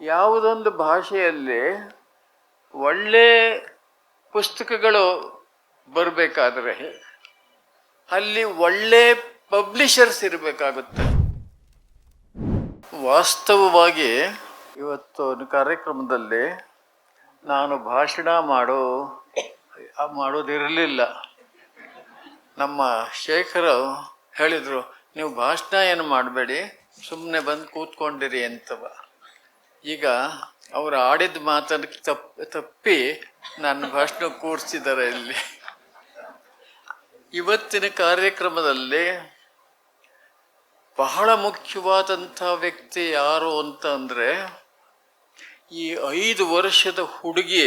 ಯಾವುದೊಂದು ಭಾಷೆಯಲ್ಲಿ ಒಳ್ಳೆ ಪುಸ್ತಕಗಳು ಬರಬೇಕಾದ್ರೆ ಅಲ್ಲಿ ಒಳ್ಳೆ ಪಬ್ಲಿಷರ್ಸ್ ಇರಬೇಕಾಗುತ್ತೆ. ವಾಸ್ತವವಾಗಿ ಇವತ್ತು ಕಾರ್ಯಕ್ರಮದಲ್ಲಿ ನಾನು ಭಾಷಣ ಮಾಡೋ, ಮಾಡೋದಿರಲಿಲ್ಲ. ನಮ್ಮ ಶೇಖರ ಹೇಳಿದರು, ನೀವು ಭಾಷಣ ಏನು ಮಾಡಬೇಡಿ ಸುಮ್ಮನೆ ಬಂದು ಕೂತ್ಕೊಂಡಿರಿ ಅಂತವ. ಈಗ ಅವರು ಆಡಿದ ಮಾತನ್ನು ತಪ್, ತಪ್ಪಿ ನನ್ನ ಭಾಷಣ ಕೂರಿಸಿದ್ದಾರೆ ಇಲ್ಲಿ. ಇವತ್ತಿನ ಕಾರ್ಯಕ್ರಮದಲ್ಲಿ ಬಹಳ ಮುಖ್ಯವಾದಂಥ ವ್ಯಕ್ತಿ ಯಾರು ಅಂತ ಅಂದರೆ ಈ ಐದು ವರ್ಷದ ಹುಡುಗಿ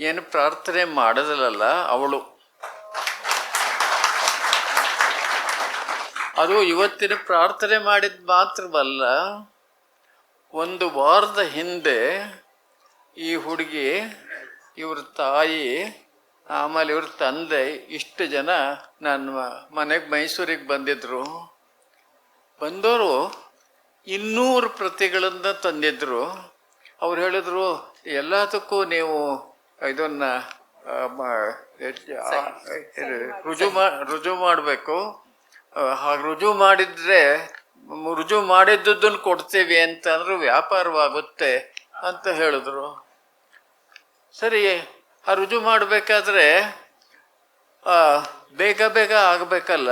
ಏನು ಪ್ರಾರ್ಥನೆ ಮಾಡದಲ್ಲ ಅವಳು. ಅದು ಇವತ್ತಿನ ಪ್ರಾರ್ಥನೆ ಮಾಡಿದ ಮಾತ್ರವಲ್ಲ ಒಂದು ವಾರದ ಹಿಂದೆ ಈ ಹುಡುಗಿ ಇವ್ರ ತಾಯಿ ಆಮೇಲೆ ಇವ್ರ ತಂದೆ ಇಷ್ಟು ಜನ ನನ್ನ ಮನೆಗೆ ಮೈಸೂರಿಗೆ ಬಂದಿದ್ರು. ಬಂದವರು ಇನ್ನೂರು ಪ್ರತಿಗಳನ್ನು ತಂದಿದ್ರು. ಅವ್ರು ಹೇಳಿದ್ರು ಎಲ್ಲದಕ್ಕೂ ನೀವು ಇದನ್ನ ರುಜು ಮಾ ರುಜು ಮಾಡಬೇಕು. ಹಾಗೆ ರುಜು ಮಾಡಿದ್ರೆ ರುಜು ಮಾಡಿದ್ದುದನ್ನು ಕೊಡ್ತೀವಿ ಅಂತಂದ್ರೆ ವ್ಯಾಪಾರವಾಗುತ್ತೆ ಅಂತ ಹೇಳಿದ್ರು. ಸರಿ, ಆ ರುಜು ಮಾಡಬೇಕಾದ್ರೆ ಬೇಗ ಬೇಗ ಆಗಬೇಕಲ್ಲ.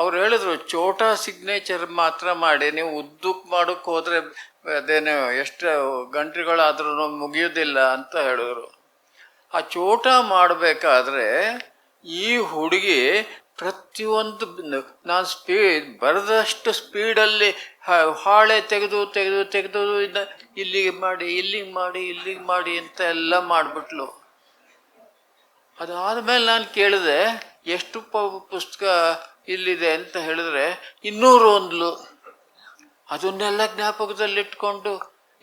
ಅವ್ರು ಹೇಳಿದ್ರು, ಚೋಟ ಸಿಗ್ನೇಚರ್ ಮಾತ್ರ ಮಾಡಿ, ನೀವು ಉದ್ದಕ್ಕೆ ಮಾಡೋಕ್ಕೆ ಹೋದ್ರೆ ಅದೇನು ಎಷ್ಟು ಗಂಟೆಗಳಾದ್ರೂ ಮುಗಿಯೋದಿಲ್ಲ ಅಂತ ಹೇಳಿದ್ರು. ಆ ಚೋಟ ಮಾಡಬೇಕಾದ್ರೆ ಈ ಹುಡುಗಿ ಪ್ರತಿಯೊಂದು ನಾನು ಸ್ಪೀಡ್ ಬರೆದಷ್ಟು ಸ್ಪೀಡಲ್ಲಿ ಹಾಳೆ ತೆಗೆದು ತೆಗೆದು ತೆಗೆದು ಇಲ್ಲಿಗೆ ಮಾಡಿ ಇಲ್ಲಿಗೆ ಮಾಡಿ ಇಲ್ಲಿಗೆ ಮಾಡಿ ಅಂತ ಎಲ್ಲ ಮಾಡಿಬಿಟ್ಲು. ಅದಾದಮೇಲೆ ನಾನು ಕೇಳಿದೆ, ಎಷ್ಟು ಪುಸ್ತಕ ಇಲ್ಲಿದೆ? ಅಂತ ಹೇಳಿದ್ರೆ, ಇನ್ನೂರು ಒಂದ್ಲು ಅದನ್ನೆಲ್ಲ ಜ್ಞಾಪಕದಲ್ಲಿಟ್ಕೊಂಡು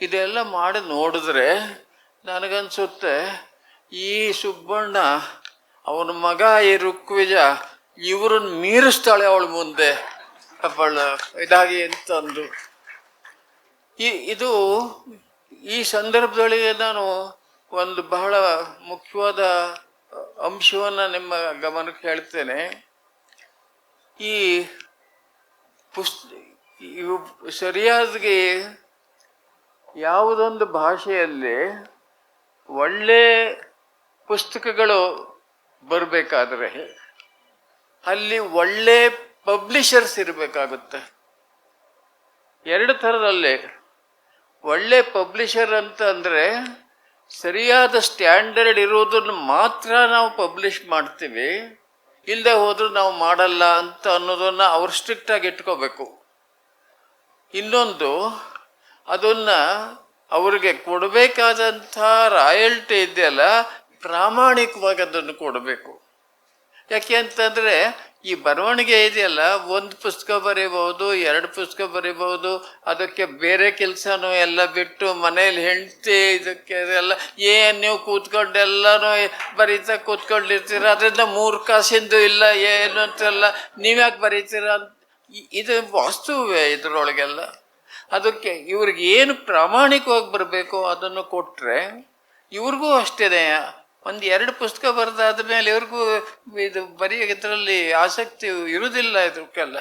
ಇದೆಲ್ಲ ಮಾಡಿ ನೋಡಿದ್ರೆ ನನಗನ್ಸುತ್ತೆ, ಈ ಸುಬ್ಬಣ್ಣ, ಅವನ ಮಗ ಈ ರುಕ್ವಿಜ ಇವ್ರನ್ನ ಮೀರಿಸ್ತಾಳೆ ಅವಳ ಮುಂದೆ. ಅವಳ ಇದಾಗಿ ಅಂತಂದು. ಈ, ಇದು, ಈ ಸಂದರ್ಭದಲ್ಲಿ ನಾನು ಒಂದು ಬಹಳ ಮುಖ್ಯವಾದ ಅಂಶವನ್ನು ನಿಮ್ಮ ಗಮನಕ್ಕೆ ಹೇಳ್ತೇನೆ. ಈ ಪುಸ್ತ ಇವು ಸರಿಯಾದಗೆ ಯಾವುದೊಂದು ಭಾಷೆಯಲ್ಲಿ ಒಳ್ಳೆ ಪುಸ್ತಕಗಳು ಬರಬೇಕಾದ್ರೆ ಅಲ್ಲಿ ಒಳ್ಳೆ ಪಬ್ಲಿಷರ್ಸ್ ಇರಬೇಕಾಗುತ್ತೆ. ಎರಡು ಥರದಲ್ಲಿ. ಒಳ್ಳೆ ಪಬ್ಲಿಷರ್ ಅಂತ ಅಂದರೆ ಸರಿಯಾದ ಸ್ಟ್ಯಾಂಡರ್ಡ್ ಇರೋದನ್ನು ಮಾತ್ರ ನಾವು ಪಬ್ಲಿಷ್ ಮಾಡ್ತೀವಿ ಇಲ್ಲದೆ ಹೋದರೂ ನಾವು ಮಾಡಲ್ಲ ಅಂತ ಅನ್ನೋದನ್ನು ಅವ್ರು ಸ್ಟ್ರಿಕ್ಟಾಗಿ ಇಟ್ಕೋಬೇಕು. ಇನ್ನೊಂದು, ಅದನ್ನು ಅವರಿಗೆ ಕೊಡಬೇಕಾದಂಥ ರಾಯಲ್ಟಿ ಇದೆಯಲ್ಲ, ಪ್ರಾಮಾಣಿಕವಾಗಿ ಅದನ್ನು ಕೊಡಬೇಕು. ಯಾಕೆ ಅಂತಂದರೆ ಈ ಬರವಣಿಗೆ ಇದೆಯಲ್ಲ, ಒಂದು ಪುಸ್ತಕ ಬರೀಬಹುದು, ಎರಡು ಪುಸ್ತಕ ಬರೀಬಹುದು, ಅದಕ್ಕೆ ಬೇರೆ ಕೆಲಸನೂ ಎಲ್ಲ ಬಿಟ್ಟು ಮನೇಲಿ ಹೆಂಡತಿ ಇದಕ್ಕೆ ಎಲ್ಲ, ಏನು ನೀವು ಕೂತ್ಕೊಂಡು ಎಲ್ಲನೂ ಬರೀತಾ ಕೂತ್ಕೊಂಡಿರ್ತೀರ, ಅದರಿಂದ ಮೂರು ಕಾಸಿಂದು ಇಲ್ಲ, ಏನು ಅಂತೆಲ್ಲ ನೀವ್ಯಾಕೆ ಬರೀತೀರ ಅಂತ ಇದು ವಾಸ್ತುವೇ ಇದರೊಳಗೆಲ್ಲ. ಅದಕ್ಕೆ ಇವ್ರಿಗೆ ಏನು ಪ್ರಾಮಾಣಿಕವಾಗಿ ಬರಬೇಕು ಅದನ್ನು ಕೊಟ್ಟರೆ ಇವ್ರಿಗೂ ಅಷ್ಟೇ ಒಂದು ಎರಡು ಪುಸ್ತಕ ಬರೆದಾದ ಮೇಲೆ ಇವ್ರಿಗೂ ಇದು ಬರೀ ಇದರಲ್ಲಿ ಆಸಕ್ತಿ ಇರುವುದಿಲ್ಲ ಇದಕ್ಕೆಲ್ಲ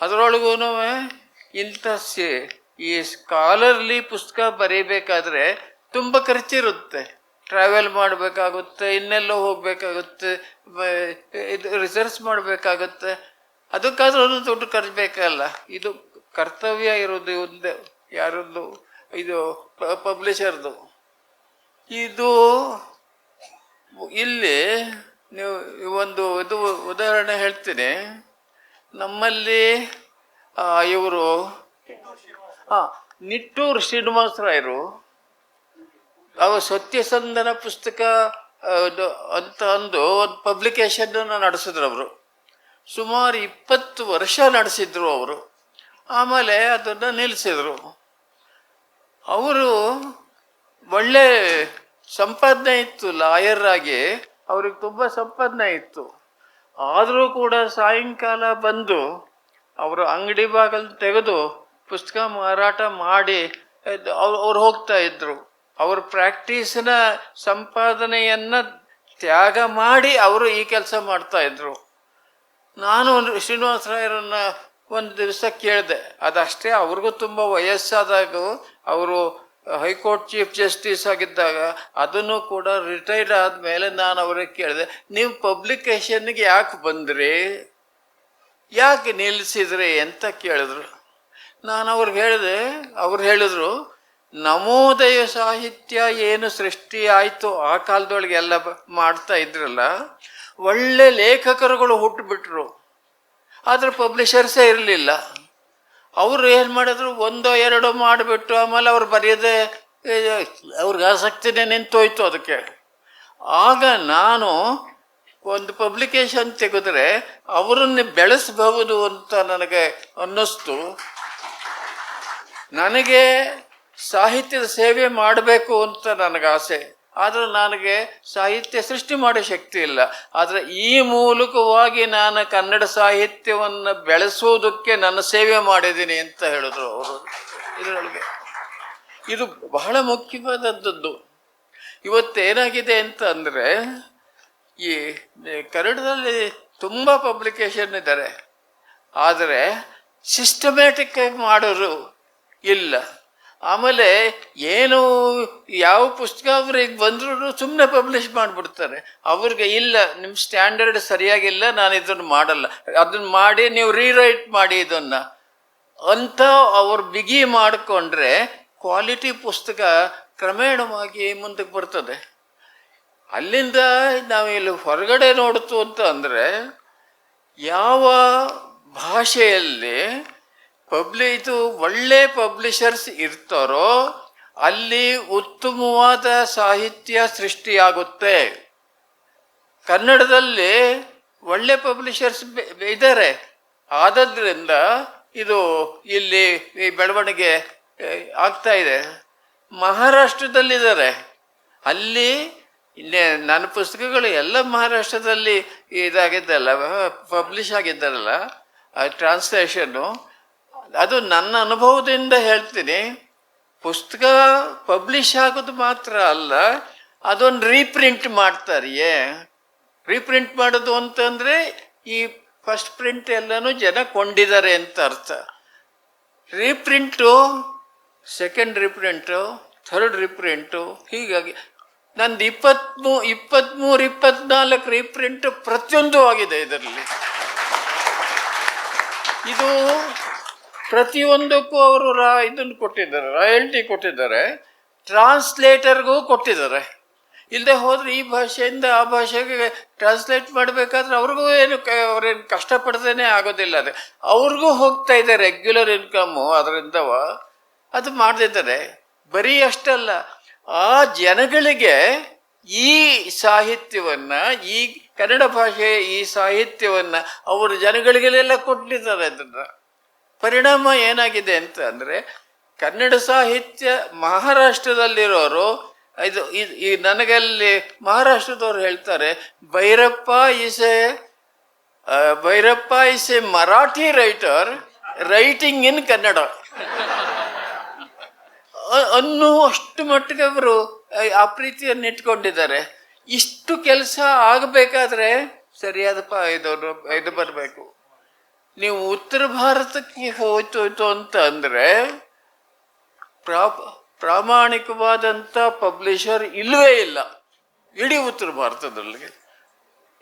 ಅದರೊಳಗೂ ಇಂಥ ಈ ಸ್ಕಾಲರ್ಲಿ ಪುಸ್ತಕ ಬರೀಬೇಕಾದ್ರೆ ತುಂಬ ಖರ್ಚಿರುತ್ತೆ. ಟ್ರಾವೆಲ್ ಮಾಡಬೇಕಾಗುತ್ತೆ, ಇನ್ನೆಲ್ಲೋ ಹೋಗಬೇಕಾಗುತ್ತೆ ಇದು ರಿಸರ್ಚ್ ಮಾಡಬೇಕಾಗುತ್ತೆ. ಅದಕ್ಕಾದ್ರೂ ಒಂದು ದುಡ್ಡು ಖರ್ಚು ಬೇಕಲ್ಲ ಇದು ಕರ್ತವ್ಯ ಇರೋದು ಒಂದು ಯಾರದ್ದು ಇದು ಪಬ್ಲಿಷರ್ದು ಇದು ಇಲ್ಲಿ ನೀವು ಒಂದು ಇದು ಉದಾಹರಣೆ ಹೇಳ್ತೀನಿ. ನಮ್ಮಲ್ಲಿ ಇವರು ಹಾಂ ನಿಟ್ಟೂರು ಶ್ರೀನಿವಾಸರಾಯರು ಅವರು ಸತ್ಯಸಂಧನ ಪುಸ್ತಕ ಅಂತ ಅಂದು ಒಂದು ಪಬ್ಲಿಕೇಶನ್ ನಡೆಸಿದ್ರು ಅವರು. ಸುಮಾರು ಇಪ್ಪತ್ತು ವರ್ಷ ನಡೆಸಿದ್ರು ಅವರು. ಆಮೇಲೆ ಅದನ್ನು ನಿಲ್ಲಿಸಿದ್ರು ಅವರು ಒಳ್ಳೆ ಸಂಪಾದನೆ ಇತ್ತು ಲಾಯರ್ ಆಗಿ. ಅವ್ರಿಗೆ ತುಂಬ ಸಂಪಾದನೆ ಇತ್ತು. ಆದರೂ ಕೂಡ ಸಾಯಂಕಾಲ ಬಂದು ಅವರು ಅಂಗಡಿ ಬಾಗಲ್ ತೆಗೆದು ಪುಸ್ತಕ ಮಾರಾಟ ಮಾಡಿ ಅವ್ರು ಹೋಗ್ತಾ ಇದ್ರು. ಅವ್ರ ಪ್ರಾಕ್ಟೀಸಿನ ಸಂಪಾದನೆಯನ್ನ ತ್ಯಾಗ ಮಾಡಿ ಅವರು ಈ ಕೆಲಸ ಮಾಡ್ತಾ ಇದ್ರು. ನಾನು ಒಂದು ಶ್ರೀನಿವಾಸ ರಾಯರನ್ನ ಒಂದು ದಿವಸ ಕೇಳಿದೆ. ಅದಷ್ಟೇ ಅವ್ರಿಗೂ ತುಂಬ ವಯಸ್ಸಾದಾಗ, ಅವರು ಹೈಕೋರ್ಟ್ ಚೀಫ್ ಜಸ್ಟಿಸ್ ಆಗಿದ್ದಾಗ ಅದನ್ನು ಕೂಡ ರಿಟೈರ್ಡ್ ಆದಮೇಲೆ ನಾನು ಅವ್ರಿಗೆ ಕೇಳಿದೆ, ನೀವು ಪಬ್ಲಿಕೇಶನ್ಗೆ ಯಾಕೆ ಬಂದ್ರಿ? ಯಾಕೆ ನಿಲ್ಲಿಸಿದ್ರಿ? ಅಂತ ಕೇಳಿದ್ರು. ನಾನು ಅವ್ರಿಗೆ ಹೇಳಿದೆ, ಅವ್ರು ಹೇಳಿದ್ರು, ನವೋದಯ ಸಾಹಿತ್ಯ ಏನು ಸೃಷ್ಟಿ ಆಯಿತು? ಆ ಕಾಲದೊಳಗೆ ಎಲ್ಲ ಮಾಡ್ತಾ ಇದ್ರಲ್ಲ, ಒಳ್ಳೆ ಲೇಖಕರುಗಳು ಹುಟ್ಟುಬಿಟ್ರು ಆದರೆ ಪಬ್ಲಿಷರ್ಸೇ ಇರಲಿಲ್ಲ. ಅವರು ಏನು ಮಾಡಿದ್ರು? ಒಂದೋ ಎರಡೋ ಮಾಡಿಬಿಟ್ಟು ಆಮೇಲೆ ಅವ್ರು ಬರೆಯದೆ ಅವ್ರಿಗೆ ಆಸಕ್ತಿನೇ ನಿಂತೋಯ್ತು ಅದಕ್ಕೆ. ಆಗ ನಾನು ಒಂದು ಪಬ್ಲಿಕೇಶನ್ ತೆಗೆದ್ರೆ ಅವರನ್ನು ಬೆಳೆಸಬಹುದು ಅಂತ ನನಗೆ ಅನ್ನಿಸ್ತು. ನನಗೆ ಸಾಹಿತ್ಯದ ಸೇವೆ ಮಾಡಬೇಕು ಅಂತ ನನಗೆ ಆಸೆ. ಆದರೆ ನನಗೆ ಸಾಹಿತ್ಯ ಸೃಷ್ಟಿ ಮಾಡೋ ಶಕ್ತಿ ಇಲ್ಲ. ಆದರೆ ಈ ಮೂಲಕವಾಗಿ ನಾನು ಕನ್ನಡ ಸಾಹಿತ್ಯವನ್ನು ಬೆಳೆಸೋದಕ್ಕೆ ನನ್ನ ಸೇವೆ ಮಾಡಿದ್ದೀನಿ ಅಂತ ಹೇಳಿದ್ರು ಅವರು ಇದರೊಳಗೆ. ಇದು ಬಹಳ ಮುಖ್ಯವಾದದ್ದು. ಇವತ್ತೇನಾಗಿದೆ ಅಂತ ಅಂದರೆ, ಈ ಕನ್ನಡದಲ್ಲಿ ತುಂಬ ಪಬ್ಲಿಕೇಶನ್ ಇದ್ದಾರೆ. ಆದರೆ ಸಿಸ್ಟಮ್ಯಾಟಿಕ್ ಆಗಿ ಮಾಡೋರು ಇಲ್ಲ. ಆಮೇಲೆ ಏನು ಯಾವ ಪುಸ್ತಕ ಅವ್ರಿಗೆ ಬಂದರೂ ಸುಮ್ಮನೆ ಪಬ್ಲಿಷ್ ಮಾಡಿಬಿಡ್ತಾರೆ. ಅವ್ರಿಗೆ ಇಲ್ಲ ನಿಮ್ಮ ಸ್ಟ್ಯಾಂಡರ್ಡ್ ಸರಿಯಾಗಿಲ್ಲ, ನಾನು ಇದನ್ನು ಮಾಡಲ್ಲ. ಅದನ್ನು ಮಾಡಿ ನೀವು ರೀರೈಟ್ ಮಾಡಿ ಇದನ್ನು. ಅಂತ ಅವ್ರು ಬಿಗಿ ಮಾಡಿಕೊಂಡ್ರೆ ಕ್ವಾಲಿಟಿ ಪುಸ್ತಕ ಕ್ರಮೇಣವಾಗಿ ಮುಂದಕ್ಕೆ ಬರ್ತದೆ. ಅಲ್ಲಿಂದ ನಾವು ಇಲ್ಲಿ ಹೊರಗಡೆ ನೋಡ್ತು ಅಂತ ಅಂದರೆ ಯಾವ ಭಾಷೆಯಲ್ಲಿ ಪಬ್ಲಿ, ಇದು ಒಳ್ಳೆ ಪಬ್ಲಿಷರ್ಸ್ ಇರ್ತಾರೋ ಅಲ್ಲಿ ಉತ್ತಮವಾದ ಸಾಹಿತ್ಯ ಸೃಷ್ಟಿಯಾಗುತ್ತೆ. ಕನ್ನಡದಲ್ಲಿ ಒಳ್ಳೆ ಪಬ್ಲಿಷರ್ಸ್ ಇದ್ದಾರೆ ಆದದ್ರಿಂದ ಇದು ಇಲ್ಲಿ ಈ ಬೆಳವಣಿಗೆ ಆಗ್ತಾ ಇದೆ. ಮಹಾರಾಷ್ಟ್ರದಲ್ಲಿದ್ದಾರೆ. ಅಲ್ಲಿ ಇಲ್ಲಿ ನನ್ನ ಪುಸ್ತಕಗಳು ಎಲ್ಲ ಮಹಾರಾಷ್ಟ್ರದಲ್ಲಿ ಇದಾಗಿದ್ದಲ್ಲ ಪಬ್ಲಿಷ್ ಆಗಿದ್ದಾರಲ್ಲ ಟ್ರಾನ್ಸ್ಲೇಷನ್ನು ಅದು ನನ್ನ ಅನುಭವದಿಂದ ಹೇಳ್ತೀನಿ. ಪುಸ್ತಕ ಪಬ್ಲಿಷ್ ಆಗೋದು ಮಾತ್ರ ಅಲ್ಲ, ಅದೊಂದು ರೀಪ್ರಿಂಟ್ ಮಾಡ್ತಾರೆಯೇ ರೀಪ್ರಿಂಟ್ ಮಾಡೋದು ಅಂತಂದರೆ ಈ ಫಸ್ಟ್ ಪ್ರಿಂಟ್ ಎಲ್ಲನೂ ಜನ ಕೊಂಡಿದ್ದಾರೆ ಅಂತ ಅರ್ಥ. ರೀಪ್ರಿಂಟು ಸೆಕೆಂಡ್ ರೀಪ್ರಿಂಟು ಥರ್ಡ್ ರೀಪ್ರಿಂಟು ಹೀಗಾಗಿ ನಂದು ಇಪ್ಪತ್ಮೂ ಇಪ್ಪತ್ತ್ಮೂರು ಇಪ್ಪತ್ನಾಲ್ಕು ರೀಪ್ರಿಂಟ್ ಪ್ರತಿಯೊಂದು ಆಗಿದೆ ಇದರಲ್ಲಿ. ಇದು ಪ್ರತಿಯೊಂದಕ್ಕೂ ಅವರು ರಾ ಇದನ್ನು ಕೊಟ್ಟಿದ್ದಾರೆ, ರಾಯಲ್ಟಿ ಕೊಟ್ಟಿದ್ದಾರೆ, ಟ್ರಾನ್ಸ್ಲೇಟರ್ಗೂ ಕೊಟ್ಟಿದ್ದಾರೆ. ಇಲ್ಲದೆ ಹೋದ್ರೆ ಈ ಭಾಷೆಯಿಂದ ಆ ಭಾಷೆಗೆ ಟ್ರಾನ್ಸ್ಲೇಟ್ ಮಾಡಬೇಕಾದ್ರೆ ಅವ್ರಿಗೂ ಏನು ಕ, ಅವ್ರೇನು ಕಷ್ಟಪಡ್ದೇನೆ ಆಗೋದಿಲ್ಲ ಅದು. ಅವ್ರಿಗೂ ಹೋಗ್ತಾ ಇದೆ ರೆಗ್ಯುಲರ್ ಇನ್ಕಮ್ಮು ಅದರಿಂದ ಅದು ಮಾಡ್ತಿದ್ದಾರೆ ಬರೀ ಅಷ್ಟಲ್ಲ, ಆ ಜನಗಳಿಗೆ ಈ ಸಾಹಿತ್ಯವನ್ನು, ಈ ಕನ್ನಡ ಭಾಷೆ ಈ ಸಾಹಿತ್ಯವನ್ನು ಅವರು ಜನಗಳಿಗೆಲ್ಲ ಕೊಟ್ಟಿದ್ದಾರೆ ಅದನ್ನ ಪರಿಣಾಮ ಏನಾಗಿದೆ ಅಂತ ಅಂದರೆ ಕನ್ನಡ ಸಾಹಿತ್ಯ ಮಹಾರಾಷ್ಟ್ರದಲ್ಲಿರೋರು, ಇದು ಈ ನನಗಲ್ಲಿ ಮಹಾರಾಷ್ಟ್ರದವ್ರು ಹೇಳ್ತಾರೆ, Bhyrappa is a Bhyrappa is a Marathi writer writing in Kannada. ಅನ್ನುವಷ್ಟು ಅನ್ನೋ ಅಷ್ಟು ಮಟ್ಟಿಗೆ ಅವರು, ಆ ಪ್ರೀತಿಯನ್ನು ಇಟ್ಕೊಂಡಿದ್ದಾರೆ. ಇಷ್ಟು ಕೆಲಸ ಆಗಬೇಕಾದ್ರೆ ಸರಿಯಾದ ಪ ಇದು ಇದು ಬರಬೇಕು. ನೀವು ಉತ್ತರ ಭಾರತಕ್ಕೆ ಹೋಯ್ತು ಅಂತ ಅಂದರೆ ಪ್ರಾಪ್ ಪ್ರಾಮಾಣಿಕವಾದಂಥ ಪಬ್ಲಿಷರ್ ಇಲ್ಲವೇ ಇಲ್ಲ. ಇಡೀ ಉತ್ತರ ಭಾರತದಲ್ಲಿ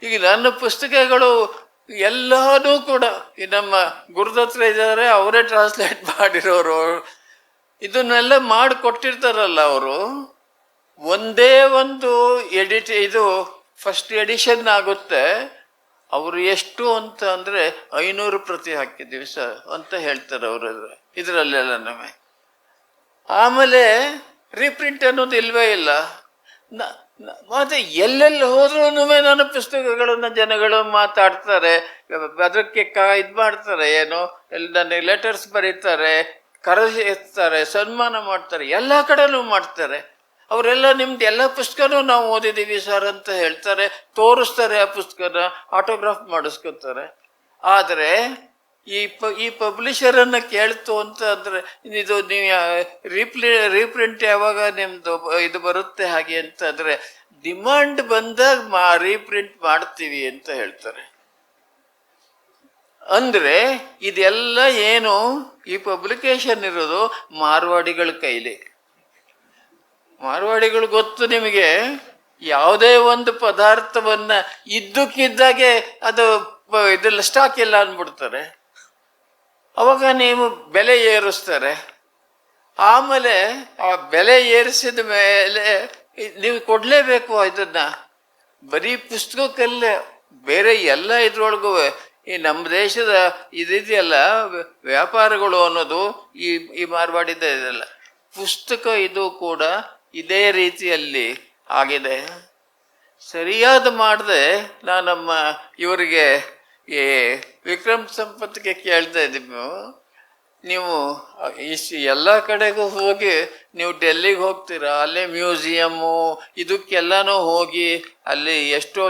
ಈಗ ನನ್ನ ಪುಸ್ತಕಗಳು ಎಲ್ಲನೂ ಕೂಡ ಈ ನಮ್ಮ ಗುರುದತ್ರ ಇದ್ದಾರೆ, ಅವರೇ ಟ್ರಾನ್ಸ್ಲೇಟ್ ಮಾಡಿರೋರು. ಇದನ್ನೆಲ್ಲ ಮಾಡಿಕೊಟ್ಟಿರ್ತಾರಲ್ಲ ಅವರು. ಒಂದೇ ಒಂದು ಎಡಿಟ್ ಇದು ಫಸ್ಟ್ ಎಡಿಷನ್ ಆಗುತ್ತೆ. ಅವರು ಎಷ್ಟು ಅಂತ ಅಂದರೆ ಐನೂರು ಪ್ರತಿ ಹಾಕಿದ್ದೀವಿ ಸರ್ ಅಂತ ಹೇಳ್ತಾರೆ ಅವರು ಇದರಲ್ಲೆಲ್ಲ ನಮಗೆ. ಆಮೇಲೆ ರೀಪ್ರಿಂಟ್ ಅನ್ನೋದು ಇಲ್ವೇ ಇಲ್ಲ. ಮತ್ತೆ ಎಲ್ಲೆಲ್ಲಿ ಹೋದ್ರೂ ನನ್ನ ಪುಸ್ತಕಗಳನ್ನು ಜನಗಳು ಮಾತಾಡ್ತಾರೆ. ಅದಕ್ಕೆ ಕ, ಇದು ಮಾಡ್ತಾರೆ, ಏನು ಎಲ್ಲಿ ನನಗೆ ಲೆಟರ್ಸ್ ಬರೀತಾರೆ ಕರೆಸ್ತಾರೆ ಸನ್ಮಾನ ಮಾಡ್ತಾರೆ, ಎಲ್ಲ ಕಡೆನೂ ಮಾಡ್ತಾರೆ. ಅವರೆಲ್ಲ ನಿಮ್ದು ಎಲ್ಲ ಪುಸ್ತಕನೂ ನಾವು ಓದಿದ್ದೀವಿ ಸರ್ ಅಂತ ಹೇಳ್ತಾರೆ. ತೋರಿಸ್ತಾರೆ ಆ ಪುಸ್ತಕನ ಆಟೋಗ್ರಾಫ್ ಮಾಡಿಸ್ಕೊತಾರೆ. ಆದರೆ ಈ ಪ, ಈ ಪಬ್ಲಿಷರನ್ನು ಕೇಳ್ತು ಅಂತ ಅಂದ್ರೆ ಇದು ನೀವು ರೀಪ್ಲಿ ರೀಪ್ರಿಂಟ್ ಯಾವಾಗ ನಿಮ್ಮದು ಇದು ಬರುತ್ತೆ ಹಾಗೆ ಅಂತ ಅಂದ್ರೆ ಡಿಮಾಂಡ್ ಬಂದಾಗ ಮಾ ರೀಪ್ರಿಂಟ್ ಮಾಡ್ತೀವಿ ಅಂತ ಹೇಳ್ತಾರೆ. ಅಂದ್ರೆ ಇದೆಲ್ಲ ಏನು ಈ ಪಬ್ಲಿಕೇಶನ್ ಇರೋದು ಮಾರ್ವಾಡಿಗಳ ಕೈಲಿ. ಮಾರ್ವಾಡಿಗಳು ಗೊತ್ತು ನಿಮಗೆ? ಯಾವುದೇ ಒಂದು ಪದಾರ್ಥವನ್ನ ಇದ್ದಕ್ಕಿದ್ದಾಗೆ ಅದು ಇದೆಲ್ಲ ಸ್ಟಾಕ್ ಇಲ್ಲ ಅಂದ್ಬಿಡ್ತಾರೆ. ಅವಾಗ ನೀವು ಬೆಲೆ ಏರಿಸ್ತಾರೆ. ಆಮೇಲೆ ಆ ಬೆಲೆ ಏರಿಸಿದ ಮೇಲೆ ನೀವು ಕೊಡಲೇಬೇಕು ಇದನ್ನ. ಬರೀ ಪುಸ್ತಕಕ್ಕಲ್ಲೇ, ಬೇರೆ ಎಲ್ಲ ಇದ್ರೊಳಗೂ ಈ ನಮ್ಮ ದೇಶದ ಇದಿದೆಯಲ್ಲ ವ್ಯ- ವ್ಯಾಪಾರಗಳು ಅನ್ನೋದು ಈ ಈ ಮಾರ್ವಾಡಿದ ಇದೆಲ್ಲ. ಪುಸ್ತಕ ಇದು ಕೂಡ ಇದೇ ರೀತಿಯಲ್ಲಿ ಆಗಿದೆ. ಸರಿಯಾದ ಮಾಡದೆ ನಾನು ನಮ್ಮ ಇವರಿಗೆ ಈ ವಿಕ್ರಮ್ ಸಂಪತ್ಗೆ ಕೇಳ್ತಾ ಇದ್ದೀವಿ ನೀವು ಇಷ್ಟು ಎಲ್ಲ ಕಡೆಗೂ ಹೋಗಿ ನೀವು ಡೆಲ್ಲಿಗೆ ಹೋಗ್ತೀರಾ? ಅಲ್ಲೇ ಮ್ಯೂಸಿಯಮ್ಮು, ಇದಕ್ಕೆಲ್ಲನೂ ಹೋಗಿ ಅಲ್ಲಿ ಎಷ್ಟೋ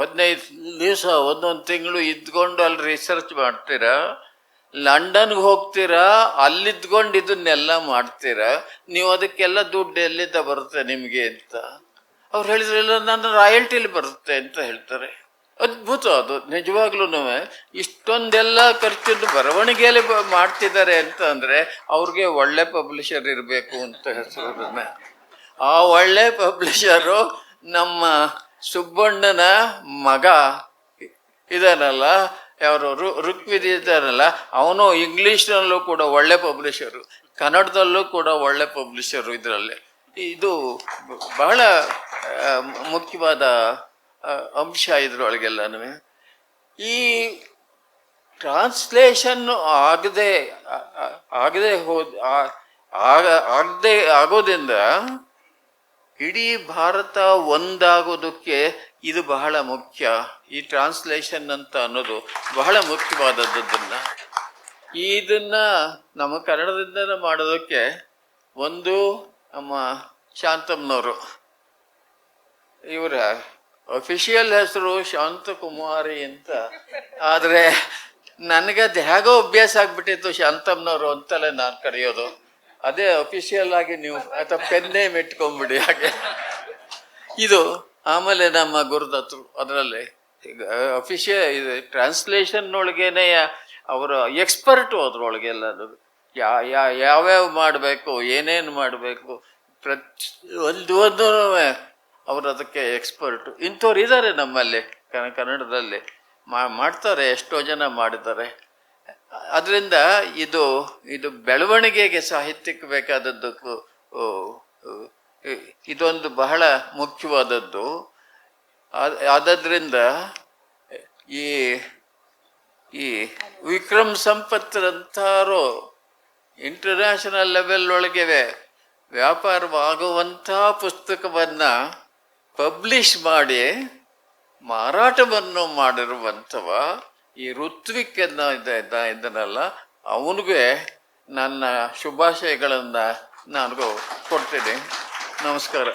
ಹದಿನೈದು ದಿವಸ, ಒಂದೊಂದು ತಿಂಗಳು ಇದ್ಕೊಂಡು ಅಲ್ಲಿ ರಿಸರ್ಚ್ ಮಾಡ್ತೀರಾ? ಲಂಡನ್ಗೆ ಹೋಗ್ತೀರಾ? ಅಲ್ಲಿದ್ಕೊಂಡು ಇದನ್ನೆಲ್ಲ ಮಾಡ್ತೀರಾ? ನೀವು ಅದಕ್ಕೆಲ್ಲ ದುಡ್ಡು ಎಲ್ಲಿಂದ ಬರುತ್ತೆ ನಿಮಗೆ ಅಂತ. ಅವ್ರು ಹೇಳಿದ್ರೆಲ್ಲ ನನ್ನ ರಾಯಲ್ಟಿಲಿ ಬರುತ್ತೆ ಅಂತ ಹೇಳ್ತಾರೆ. ಅದ್ಭುತ ಅದು. ನಿಜವಾಗ್ಲೂ ಇಷ್ಟೊಂದೆಲ್ಲ ಖರ್ಚನ್ನು ಬರವಣಿಗೆಯಲ್ಲಿ ಮಾಡ್ತಿದ್ದಾರೆ ಅಂತ ಅಂದರೆ ಅವ್ರಿಗೆ ಒಳ್ಳೆ ಪಬ್ಲಿಷರ್ ಇರಬೇಕು ಅಂತ ಹೆಸರು ಆ ಒಳ್ಳೆ ಪಬ್ಲಿಷರು ನಮ್ಮ ಸುಬ್ಬಣ್ಣನ ಮಗ ಇದಾನಲ್ಲ ಯಾರು ರು ಋಗ್ವಿಧಿ ಇದ್ದಾರಲ್ಲ, ಅವನು ಇಂಗ್ಲೀಷ್ನಲ್ಲೂ ಕೂಡ ಒಳ್ಳೆ ಪಬ್ಲಿಷರು, ಕನ್ನಡದಲ್ಲೂ ಕೂಡ ಒಳ್ಳೆ ಪಬ್ಲಿಷರು ಇದರಲ್ಲಿ. ಇದು ಬಹಳ ಮುಖ್ಯವಾದ ಅಂಶ ಇದ್ರೊಳಗೆಲ್ಲನೂ. ಈ ಟ್ರಾನ್ಸ್ಲೇಷನ್ ಆಗದೆ ಆಗದೆ ಹೋದ ಆಗ, ಆಗದೆ ಆಗೋದ್ರಿಂದ ಇಡೀ ಭಾರತ ಒಂದಾಗೋದಕ್ಕೆ ಇದು ಬಹಳ ಮುಖ್ಯ. ಈ ಟ್ರಾನ್ಸ್ಲೇಷನ್ ಅಂತ ಅನ್ನೋದು ಬಹಳ ಮುಖ್ಯವಾದದ್ದನ್ನ. ಇದನ್ನ ನಮ್ಮ ಕನ್ನಡದಿಂದ ಮಾಡೋದಕ್ಕೆ ಒಂದು ನಮ್ಮ ಶಾಂತಮ್ನವರು. ಇವರ ಅಫಿಷಿಯಲ್ ಹೆಸರು ಶಾಂತಕುಮಾರಿ ಅಂತ. ಆದರೆ ನನಗೆ ಅದು ಹೇಗೋ ಅಭ್ಯಾಸ ಆಗ್ಬಿಟ್ಟಿತ್ತು ಶಾಂತಮ್ನವರು ಅಂತಲೇ ನಾನು ಕರೆಯೋದು. ಅದೇ ಅಫಿಷಿಯಲ್ ಆಗಿ ನೀವು ಅಥವಾ ಪೆನ್ನೇ ಇಟ್ಕೊಂಡ್ಬಿಡಿ ಹಾಗೆ. ಇದು ಆಮೇಲೆ ನಮ್ಮ ಗುರುದತ್ರು ಅದರಲ್ಲಿ ಈಗ ಅಫಿಷಿಯಲ್ ಇದು ಟ್ರಾನ್ಸ್ಲೇಷನ್ ಒಳಗೇನೆ ಅವರ ಎಕ್ಸ್ಪರ್ಟು ಅದ್ರೊಳಗೆ ಎಲ್ಲದು ಯಾ ಯಾ, ಯಾವ್ಯಾವ ಮಾಡಬೇಕು, ಏನೇನು ಮಾಡಬೇಕು ಪ್ರತಿ ಒಂದು ಒಂದು ಅವರು ಅದಕ್ಕೆ ಎಕ್ಸ್ಪರ್ಟು ಇಂಥವ್ರು ಇದ್ದಾರೆ ನಮ್ಮಲ್ಲಿ ಕನ್ನಡದಲ್ಲಿ. ಮಾಡ್ತಾರೆ, ಎಷ್ಟೋ ಜನ ಮಾಡಿದ್ದಾರೆ. ಅದರಿಂದ ಇದು ಇದು ಬೆಳವಣಿಗೆಗೆ ಸಾಹಿತ್ಯಕ್ಕೆ ಬೇಕಾದದ್ದು ಇದೊಂದು ಬಹಳ ಮುಖ್ಯವಾದದ್ದು. ಆದದ್ರಿಂದ ಈ ಈ ವಿಕ್ರಮ್ ಸಂಪತ್ತರಂತಾರು ಇಂಟರ್ನ್ಯಾಷನಲ್ ಲೆವೆಲ್ ಒಳಗೆ ವ್ಯಾಪಾರವಾಗುವಂಥ ಪುಸ್ತಕವನ್ನು ಪಬ್ಲಿಷ್ ಮಾಡಿ ಮಾರಾಟವನ್ನು ಮಾಡಿರುವಂಥವ ಈ ಋತ್ವಿಕ್ ಇದ್ದನಲ್ಲ ಅವನಿಗೆ ನನ್ನ ಶುಭಾಶಯಗಳನ್ನು ನಾನು ಕೊಡ್ತೀನಿ. ನಮಸ್ಕಾರ.